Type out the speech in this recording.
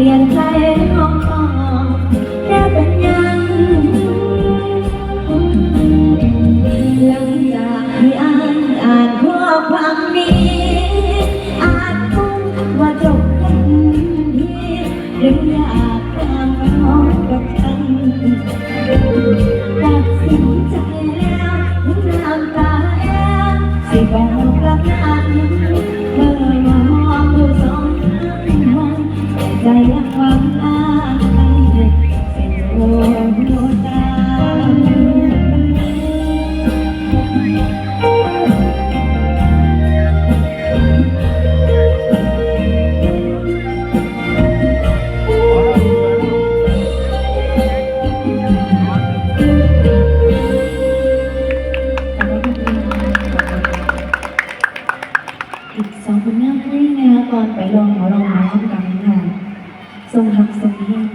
ปลี่ยนใจห้องทองแค่เป็นยังหลังจากที่อ่านอ่านข้อความนี้อ่านปุ๊ว่าจบกันทีหรืออยากตามน้องกับฉันตัดสินใจแล้วน้ำตาแอบสิบอก อีกสองผลงานให้นะคะอนไปลองหอร 送上思念